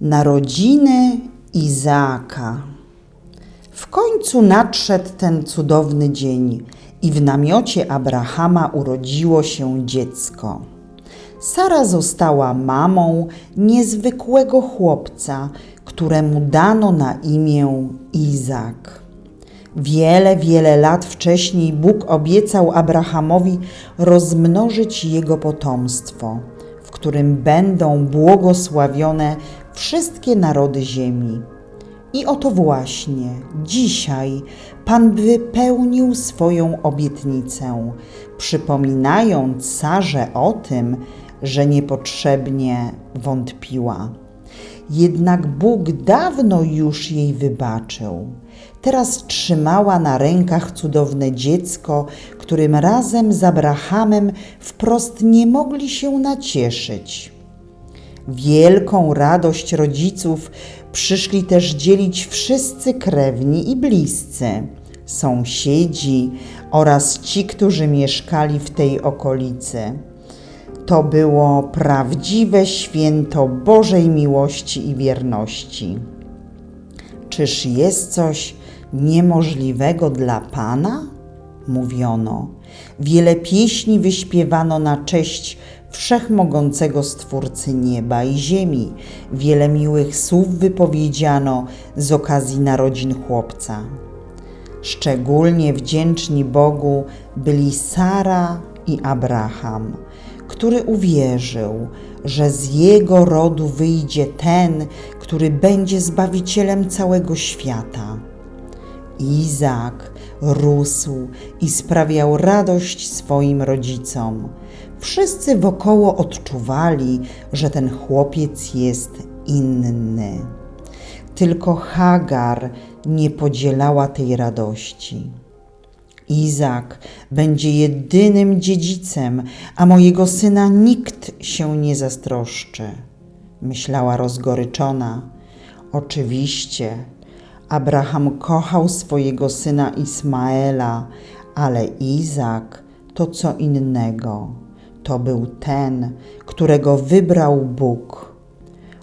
Narodziny Izaaka. W końcu nadszedł ten cudowny dzień i w namiocie Abrahama urodziło się dziecko. Sara została mamą niezwykłego chłopca, któremu dano na imię Izak. Wiele, wiele lat wcześniej Bóg obiecał Abrahamowi rozmnożyć jego potomstwo, w którym będą błogosławione wszystkie narody ziemi. I oto właśnie dzisiaj Pan wypełnił swoją obietnicę, przypominając Sarze o tym, że niepotrzebnie wątpiła. Jednak Bóg dawno już jej wybaczył. Teraz trzymała na rękach cudowne dziecko, którym razem z Abrahamem wprost nie mogli się nacieszyć. Wielką radość rodziców przyszli też dzielić wszyscy krewni i bliscy, sąsiedzi oraz ci, którzy mieszkali w tej okolicy. To było prawdziwe święto Bożej miłości i wierności. Czyż jest coś niemożliwego dla Pana? Mówiono. Wiele pieśni wyśpiewano na cześć wszechmogącego Stwórcy nieba i ziemi. Wiele miłych słów wypowiedziano z okazji narodzin chłopca. Szczególnie wdzięczni Bogu byli Sara i Abraham, który uwierzył, że z jego rodu wyjdzie ten, który będzie zbawicielem całego świata. Izak rósł i sprawiał radość swoim rodzicom. Wszyscy wokoło odczuwali, że ten chłopiec jest inny. Tylko Hagar nie podzielała tej radości. Izak będzie jedynym dziedzicem, a mojego syna nikt się nie zastroszczy, myślała rozgoryczona. Oczywiście, Abraham kochał swojego syna Ismaela, ale Izak to co innego. To był ten, którego wybrał Bóg.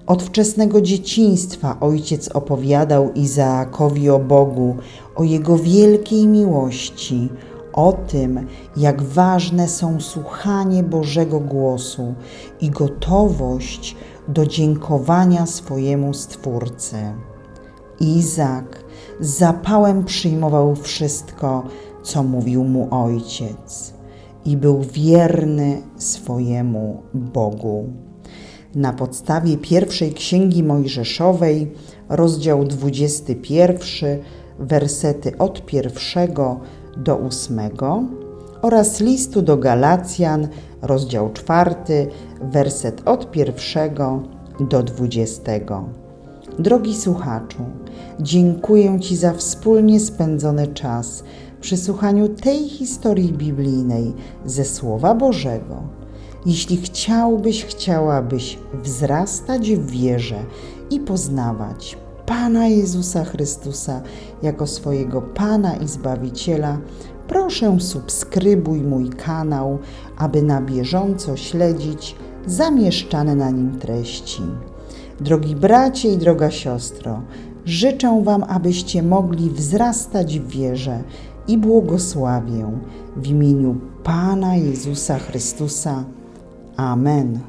Od wczesnego dzieciństwa ojciec opowiadał Izaakowi o Bogu, o jego wielkiej miłości, o tym, jak ważne są słuchanie Bożego głosu i gotowość do dziękowania swojemu Stwórcy. Izak z zapałem przyjmował wszystko, co mówił mu ojciec, i był wierny swojemu Bogu. Na podstawie pierwszej księgi Mojżeszowej, rozdział 21, wersety od pierwszego do ósmego oraz listu do Galacjan, rozdział 4, werset od pierwszego do dwudziestego. Drogi słuchaczu, dziękuję Ci za wspólnie spędzony czas przy słuchaniu tej historii biblijnej ze Słowa Bożego. Jeśli chciałbyś, chciałabyś wzrastać w wierze i poznawać Pana Jezusa Chrystusa jako swojego Pana i Zbawiciela, proszę subskrybuj mój kanał, aby na bieżąco śledzić zamieszczane na nim treści. Drogi bracie i droga siostro, życzę Wam, abyście mogli wzrastać w wierze i błogosławię w imieniu Pana Jezusa Chrystusa. Amen.